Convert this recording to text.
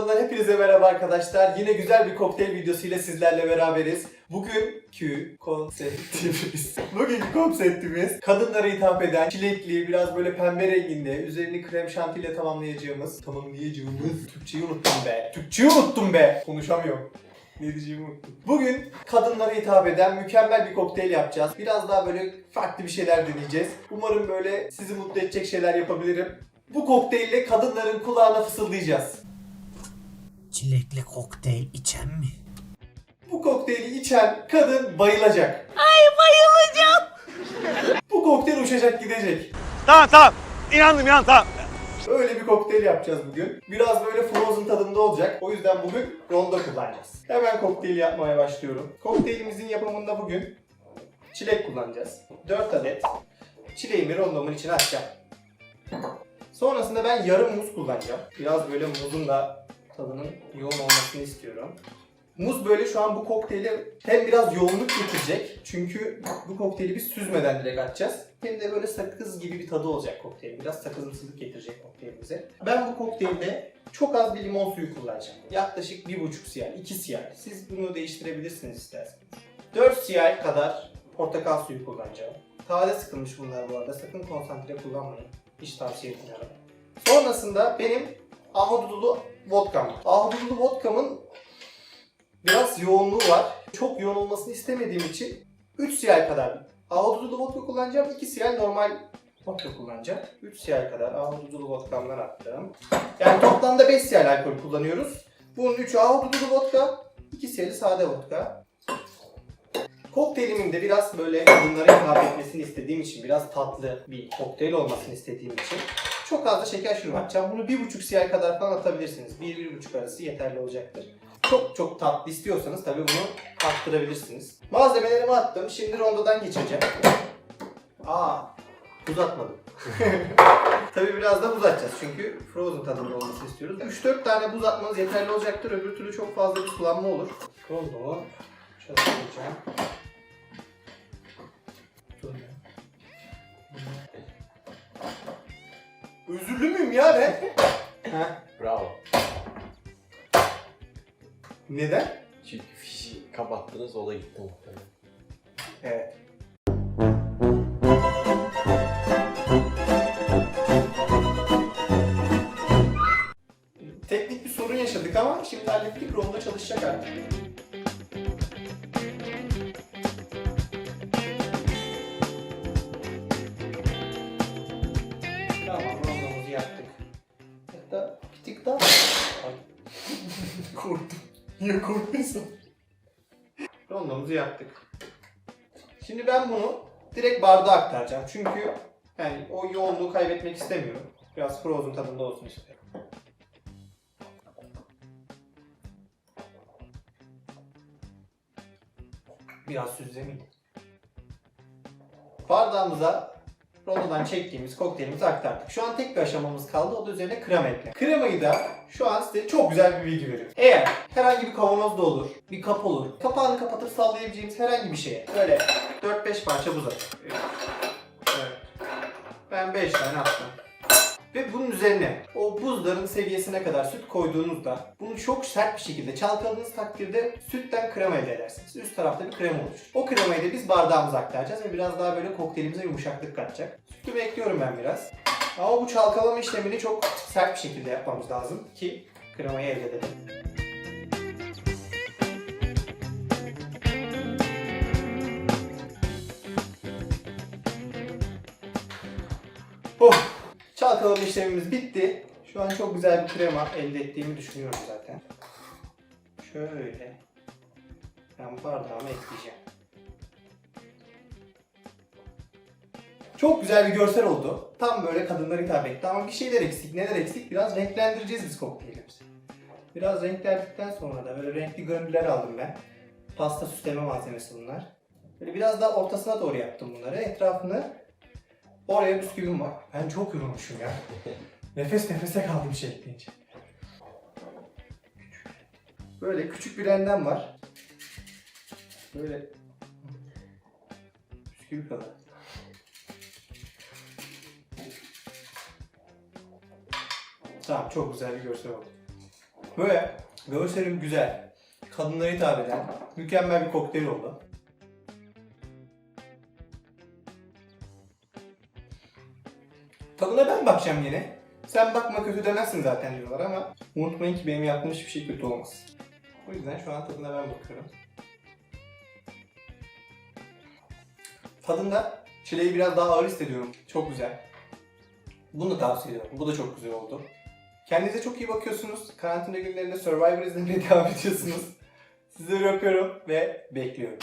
kanalından hepinize merhaba arkadaşlar. Yine güzel bir kokteyl videosuyla sizlerle beraberiz. Bugünkü konseptimiz, bugünkü konseptimiz kadınlara hitap eden çilekli, biraz böyle pembe renginde, üzerini krem şantiyle tamamlayacağımız, tamamlayacağımız, Türkçeyi unuttum be, Türkçeyi unuttum be, konuşamıyorum. Ne diyeceğimi unuttum. Bugün kadınlara hitap eden mükemmel bir kokteyl yapacağız. Biraz daha böyle farklı bir şeyler deneyeceğiz. Umarım böyle sizi mutlu edecek şeyler yapabilirim. Bu kokteylle kadınların kulağına fısıldayacağız. Çilekli kokteyl içen mi? Bu kokteyli içen kadın bayılacak. Ay bayılacağım. Bu kokteyl uçacak gidecek. Tamam tamam. İnandım inandım tamam. Öyle bir kokteyl yapacağız bugün. Biraz böyle frozen tadında olacak. O yüzden bugün rondo kullanacağız. Hemen kokteyli yapmaya başlıyorum. Kokteylimizin yapımında bugün çilek kullanacağız. 4 adet çileğimi rondomun içine atacağım. Sonrasında ben yarım muz kullanacağım. Biraz böyle muzun da tadının yoğun olmasını istiyorum. Muz böyle şu an bu kokteyli hem biraz yoğunluk getirecek. Çünkü bu kokteyli biz süzmeden direkt atacağız. Hem de böyle sakız gibi bir tadı olacak kokteyl. Biraz sakızımsılık getirecek kokteylimize. Ben bu kokteylde çok az bir limon suyu kullanacağım. Yaklaşık 1,5 cl, 2 cl. Siz bunu değiştirebilirsiniz isterseniz. 4 cl kadar portakal suyu kullanacağım. Taze sıkılmış bunlar bu arada. Sakın konsantre kullanmayın. Hiç tavsiye etmiyorum. Sonrasında benim ahududulu vodkam. Ahududulu vodkamın biraz yoğunluğu var. Çok yoğun olmasını istemediğim için 3 cl kadar ahududulu vodka kullanacağım. 2 cl normal vodka kullanacağım. 3 cl kadar ahududulu vodkamdan attım. Yani toplamda 5 cl alkol kullanıyoruz. Bunun 3'ü ahududulu vodka, 2 cl sade vodka. Kokteylimin de biraz böyle kadınlara hitap etmesini istediğim için, biraz tatlı bir kokteyl olmasını istediğim için çok az da şeker şurubu atacağım. Bunu 1,5 cl kadar falan atabilirsiniz. 1-1,5 arası yeterli olacaktır. Çok çok tatlı istiyorsanız tabii bunu arttırabilirsiniz. Malzemelerimi attım. Şimdi rondodan geçeceğim. Aa, buz atmadım. tabii biraz da buz atacağız çünkü frozen tadında olmasını istiyoruz. 3-4 tane buz atmanız yeterli olacaktır. Öbür türlü çok fazla bir sulanma olur. Rondomu çalıştıracağım. Özürlü müyüm ya ben? Bravo. Neden? Çünkü fişi kapattınız o da gitti muhtemelen. Evet. Teknik bir sorun yaşadık ama şimdi hallettik. Ronda çalışacak artık. Bir tık daha... Korktum. Niye korkuyorsun? Rondomuzu yaptık. Şimdi ben bunu direkt bardağa aktaracağım. Çünkü yani o yoğunluğu kaybetmek istemiyorum. Biraz frozen tadında olsun istiyorum. Biraz süzlemeyeyim. Bardağımıza rondodan çektiğimiz kokteylimizi aktardık. Şu an tek bir aşamamız kaldı. O da üzerine krema ekle. Kremayı da şu an size çok güzel bir bilgi veriyorum. Eğer herhangi bir kavanoz da olur, bir kap olur. Kapağını kapatıp sallayabileceğimiz herhangi bir şeye böyle 4-5 parça buz atın. Evet. Ben 5 tane attım. Ve bunun üzerine o buzların seviyesine kadar süt koyduğunuzda bunu çok sert bir şekilde çalkaladığınız takdirde sütten krema elde edersiniz. Üst tarafta bir krema oluşur. O kremayı da biz bardağımıza aktaracağız ve biraz daha böyle kokteylimize yumuşaklık katacak. Sütü bekliyorum ben biraz. Ama bu çalkalama işlemini çok sert bir şekilde yapmamız lazım ki kremayı elde edelim. Oh! Çalkalama işlemimiz bitti. Şu an çok güzel bir krema elde ettiğimi düşünüyorum zaten. Şöyle. Ben bardağıma ekleyeceğim. Çok güzel bir görsel oldu. Tam böyle kadınlara hitap etti ama bir şeyler eksik. Neler eksik? Biraz renklendireceğiz biz kokteylimizi. Biraz renklendikten sonra da böyle renkli gönüller aldım ben. Pasta süsleme malzemesi bunlar. Böyle biraz daha ortasına doğru yaptım bunları. Etrafını oraya bisküvim var. Ben çok yorulmuşum ya. Nefes nefese kaldım ekleyince. Böyle küçük bir rendem var. Böyle bisküvi kadar. Tamam çok güzel bir görsel oldu. Böyle görselim güzel, kadınlara hitap eden mükemmel bir kokteyl oldu. Tadına ben bakacağım yine. Sen bakma kötü demezsin zaten diyorlar ama unutmayın ki benim yaptığım hiçbir şey kötü olmaz. O yüzden şu an tadına ben bakıyorum. Tadında çileği biraz daha ağır hissediyorum. Çok güzel. Bunu da tavsiye ediyorum. Bu da çok güzel oldu. Kendinize çok iyi bakıyorsunuz. Karantina günlerinde Survivor izlemeye devam ediyorsunuz. Sizleri öpüyorum ve bekliyorum.